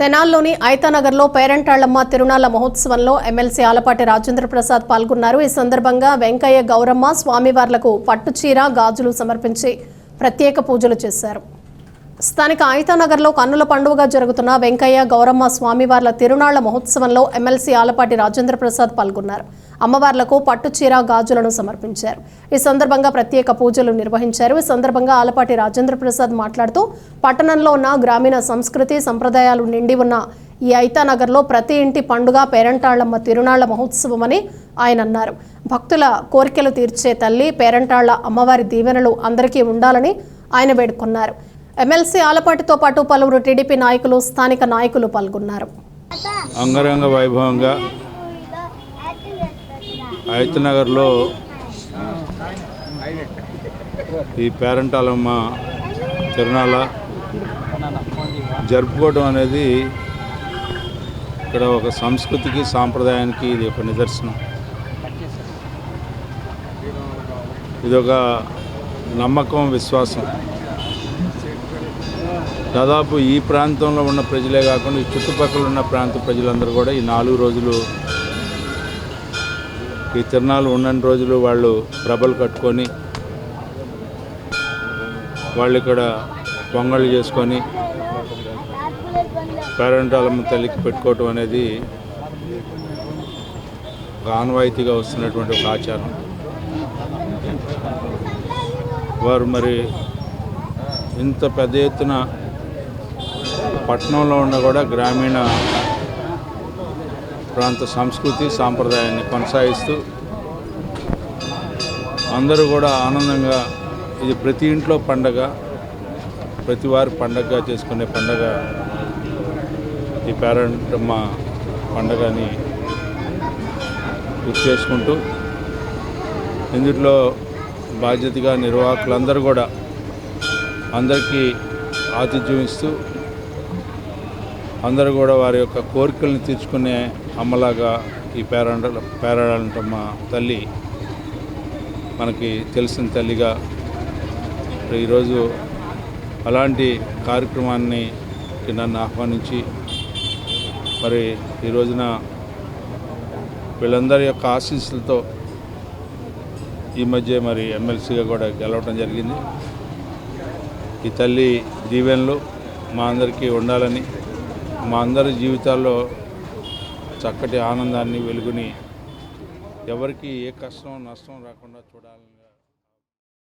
తెనాల్లోని ఐతానగర్లో పేరంటాళ్ళమ్మ తిరునాళ్ళ మహోత్సవంలో ఎమ్మెల్సీ ఆలపాటి రాజేంద్ర ప్రసాద్ పాల్గొన్నారు. ఈ సందర్భంగా వెంకయ్య గౌరమ్మ స్వామివార్లకు పట్టుచీర గాజులు సమర్పించి ప్రత్యేక పూజలు చేశారు. స్థానిక ఆయితానగర్లో కన్నుల పండుగగా జరుగుతున్న వెంకయ్య గౌరమ్మ స్వామివార్ల తిరునాళ్ళ మహోత్సవంలో ఎమ్మెల్సీ ఆలపాటి రాజేంద్ర ప్రసాద్ పాల్గొన్నారు. అమ్మవార్లకు పట్టుచీర గాజులను సమర్పించారు. ఈ సందర్భంగా ప్రత్యేక పూజలు నిర్వహించారు. ఈ సందర్భంగా ఆలపాటి రాజేంద్ర ప్రసాద్ మాట్లాడుతూ పట్టణంలో ఉన్న గ్రామీణ సంస్కృతి సంప్రదాయాలు నిండి ఉన్న ఈ ఐతానగర్లో ప్రతి ఇంటి పండుగ పేరంటాళ్ళమ్మ తిరునాళ్ళ మహోత్సవం అని ఆయన అన్నారు. భక్తుల కోరికలు తీర్చే తల్లి పేరంటాళ్ళ అమ్మవారి దీవెనలు అందరికీ ఉండాలని ఆయన వేడుకున్నారు. ఎమ్మెల్సీ ఆలపాటితో పాటు పలువురు టీడీపీ నాయకులు స్థానిక నాయకులు పాల్గొన్నారు. అంగరంగ వైభవంగా నగర్లో ఈ పేరంటాలమ్మ తిరునాళ జరుపుకోవడం అనేది ఇక్కడ ఒక సంస్కృతికి సాంప్రదాయానికి ఇది ఒక నిదర్శనం. ఇది ఒక నమ్మకం విశ్వాసం. దాదాపు ఈ ప్రాంతంలో ఉన్న ప్రజలే కాకుండా ఈ చుట్టుపక్కల ఉన్న ప్రాంత ప్రజలందరూ కూడా ఈ నాలుగు రోజులు ఈ తిరణాలు ఉన్నన్ని రోజులు వాళ్ళు ప్రభలు కట్టుకొని వాళ్ళు ఇక్కడ పొంగళ్ళు చేసుకొని పేరెంటాలమ్మ తల్లికి పెట్టుకోవటం అనేది ఒక ఆనవాయితీగా వస్తున్నటువంటి ఒక ఆచారం. వారు మరి ఇంత పెద్ద ఎత్తున పట్టణంలో ఉన్న కూడా గ్రామీణ ప్రాంత సంస్కృతి సాంప్రదాయాన్ని కొనసాగిస్తూ అందరూ కూడా ఆనందంగా ఇది ప్రతి ఇంట్లో పండగ ప్రతి వారి పండగగా చేసుకునే పండగ. ఈ పేరంటమ్మ పండగని గుర్తు చేసుకుంటూ ఇందులో బాధ్యతగా నిర్వాహకులందరూ కూడా అందరికీ ఆతిథ్యం ఇస్తూ అందరూ కూడా వారి యొక్క కోరికలను తీర్చుకునే అమ్మలాగా ఈ పేరంట మా తల్లి మనకి తెలిసిన తల్లిగా ఈరోజు అలాంటి కార్యక్రమాన్ని నన్ను ఆహ్వానించి మరి ఈ రోజున వీళ్ళందరి యొక్క ఆశీస్సులతో ఈ మధ్య మరి ఎమ్మెల్సీగా కూడా గెలవటం జరిగింది. ఈ తల్లి దీవెనలు మా అందరికీ ఉండాలని మా అందరి జీవితాల్లో చక్కటి ఆనందాన్ని వెలుగుని ఎవరికి ఏ కష్టం నష్టం రాకుండా చూడాలని